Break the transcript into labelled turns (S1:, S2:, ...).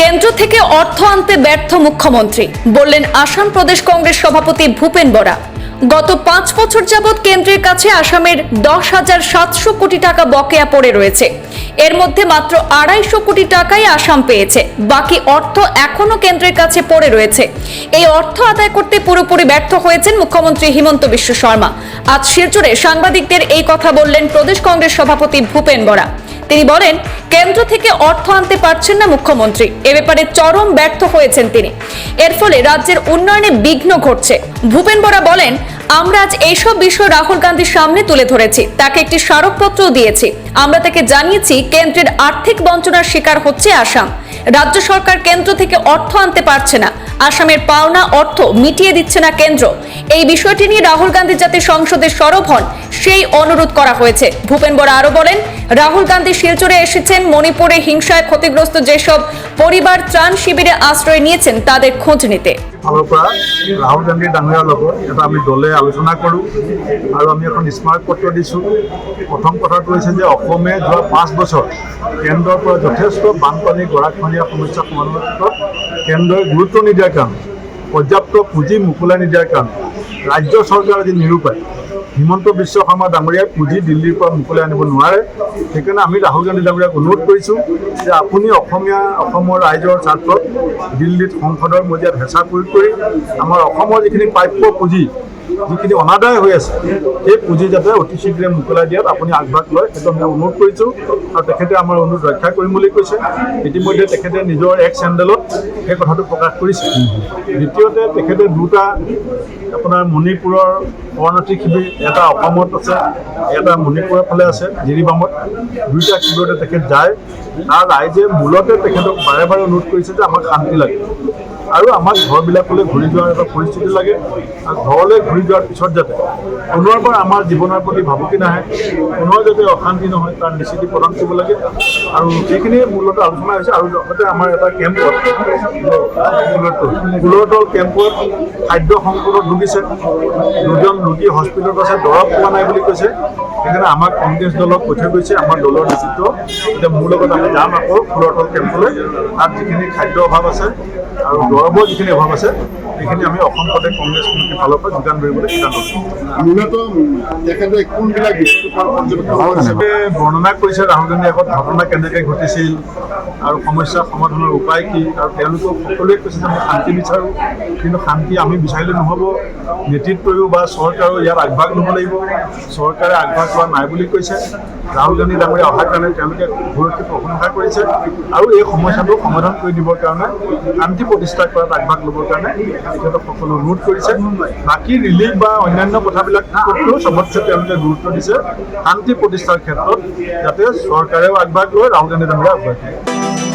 S1: কেন্দ্র থেকে অর্থ আনতে ব্যর্থ মুখ্যমন্ত্রী, বললেন আসাম প্রদেশ কংগ্রেস সভাপতি ভূপেন বরা। গত পাঁচ বছর যাবৎ কেন্দ্রের কাছে আসামের দশ হাজার সাতশো কোটি টাকা বকেয়া পড়ে রয়েছে। এর মধ্যে মাত্র আড়াইশো কোটি টাকাই আসাম পেয়েছে, বাকি অর্থ এখনও কেন্দ্রের কাছে পড়ে রয়েছে। এই অর্থ আদায় করতে পুরোপুরি ব্যর্থ হয়েছেন মুখ্যমন্ত্রী হিমন্ত বিশ্ব শর্মা। আজ শিলচরে সাংবাদিকদের এই কথা বললেন প্রদেশ কংগ্রেস সভাপতি ভূপেন বরা। তিনি বলেন কেন্দ্র থেকে অর্থ আনতে পারছেন না মুখ্যমন্ত্রী। এ ব্যাপারে চরম ব্যর্থ হয়েছেন তিনি। এর ফলে রাজ্যের উন্নয়নে বিঘ্ন ঘটছে। ভূপেন বরা বলেন, আমরা আজ এইসব বিষয় রাহুল গান্ধীর সামনে তুলে ধরেছি। তাকে একটি স্মারকপত্র দিয়েছি। আমরা তাকে জানিয়েছি, কেন্দ্রের আর্থিক বঞ্চনার শিকার হচ্ছে আসাম। রাজ্য সরকার কেন্দ্র থেকে অর্থ আনতে পারছে না। আসামের পাওনা অর্থ মিটিয়ে দিচ্ছে না কেন্দ্র। এই বিষয়টি নিয়ে রাহুল গান্ধী যাতে সংসদে সরব হন, সেই অনুরোধ করা হয়েছে। ভূপেন বরা আরও বলেন, রাহুল গান্ধী শিলচরে এসেছেন, মণিপুরে হিংসায় ক্ষতিগ্রস্ত যেসব পরিবার ত্রাণ শিবিরে আশ্রয় নিয়েছেন, তাদের খোঁজ নিতে।
S2: ফালৰ পৰা ৰাহুল গান্ধী ডাঙৰীয়াৰ লগত এটা আমি দলে আলোচনা কৰোঁ আৰু আমি এখন স্মাৰক পত্ৰ দিছোঁ। প্ৰথম কথাটো হৈছে যে অসমে যোৱা পাঁচ বছৰ কেন্দ্ৰৰ পৰা যথেষ্ট বানপানী, গৰাখহনীয়া সমস্যা সমাধানৰ ক্ষেত্ৰত কেন্দ্ৰই গুৰুত্ব নিদিয়াৰ কাৰণে, পৰ্যাপ্ত পুঁজি মোকলাই নিদিয়াৰ কাৰণে ৰাজ্য চৰকাৰ আজি নিৰূপায়। হিমন্ত বিশ্ব শৰ্মা ডাঙৰীয়াই পুঁজি দিল্লীৰ পৰা মোকলাই আনিব নোৱাৰে। সেইকাৰণে আমি ৰাহুল গান্ধী ডাঙৰীয়াক অনুৰোধ কৰিছোঁ যে আপুনি অসমীয়া, অসমৰ ৰাইজৰ স্বাৰ্থত দিল্লীত সংসদৰ মজিয়াত হেঁচা প্ৰয়োগ কৰি আমাৰ অসমৰ যিখিনি প্ৰাপ্য পুঁজি যিখিনি অনাদায় হৈ আছে, সেই পুঁজি যাতে অতি শীঘ্ৰে মোকলাই দিয়াত আপুনি আগভাগ লয়, সেইটো আমি অনুৰোধ কৰিছোঁ আৰু তেখেতে আমাৰ অনুৰোধ ৰক্ষা কৰিম বুলি কৈছে। ইতিমধ্যে তেখেতে নিজৰ এক চেণ্ডেলত সেই কথাটো প্ৰকাশ কৰিছে। দ্বিতীয়তে, তেখেতে দুটা আপোনাৰ মণিপুৰৰ শৰণাৰ্থী শিবিৰ, এটা অসমত আছে, এটা মণিপুৰৰ ফালে আছে জিৰিবামত দুইটা শিবিৰতে তেখেত যায়। তাৰ ৰাইজে মূলতে তেখেতক বাৰে বাৰে অনুৰোধ কৰিছে যে আমাক শান্তি লাগে। আৰু আমাক ঘৰবিলাকলৈ ঘূৰি যোৱাৰ এটা পৰিস্থিতি লাগে আৰু ঘৰলৈ ঘূৰি যোৱাৰ পিছত যাতে পুনৰবাৰ আমাৰ জীৱনৰ প্ৰতি ভাবুকি নাহে, পুনৰ যাতে অশান্তি নহয়, তাৰ নিশ্চিতি প্ৰদান কৰিব লাগে। আৰু সেইখিনিয়ে মূলত আলোচনা হৈছে আৰু লগতে আমাৰ এটা কেম্পত কুলতল কেম্পত খাদ্য সংকটত ভুগিছে দুজন ৰোগী হস্পিটেলত আছে দৰৱ পোৱা নাই বুলি কৈছে। সেইকাৰণে আমাক কংগ্ৰেছ দলক পঠিয়াই গৈছে, আমাৰ দলৰ নেতৃত্ব। এতিয়া মোৰ লগত আমি যাম আকৌ ফুলতল কেম্পলৈ তাত যিখিনি খাদ্য অভাৱ আছে আৰু দৰৱৰ যিখিনি অভাৱ আছে। সেইখিনি আমি অসম প্ৰদেশ কংগ্ৰেছ কমিটিৰ ফালৰ পৰা যোগান ধৰিবলৈ সিদ্ধান্ত হিচাপে বৰ্ণনা কৰিছে ৰাহুল গান্ধীয়ে আগত ঘটনা কেনেকৈ ঘটিছিল আৰু সমস্যা সমাধানৰ উপায় কি আৰু তেওঁলোকক সকলোৱে কৈছে যে আমি শান্তি বিচাৰোঁ কিন্তু শান্তি আমি বিচাৰিলে নহ'ব। নেতৃত্বয়ো বা চৰকাৰেও ইয়াত আগভাগ ল'ব লাগিব। চৰকাৰে আগভাগ লোৱা নাই বুলি কৈছে। ৰাহুল গান্ধী ডাঙৰীয়া অহাৰ কাৰণে তেওঁলোকে সুৰক্ষিত প্ৰশংসা কৰিছে। আৰু এই সমস্যাটো সমাধান কৰি দিবৰ কাৰণে শান্তি প্ৰতিষ্ঠা কৰাত আগভাগ ল'বৰ কাৰণে তেখেতক সকলো অনুৰোধ কৰিছে। বাকী ৰিলিফ বা অন্যান্য কথাবিলাক ক্ষেত্ৰতো চবতছে তেওঁলোকে গুৰুত্ব দিছে। শান্তি প্ৰতিষ্ঠাৰ ক্ষেত্ৰত যাতে চৰকাৰেও আগভাগ লয় ৰাহুল গান্ধী ডাঙৰীয়া আগভাগ লয়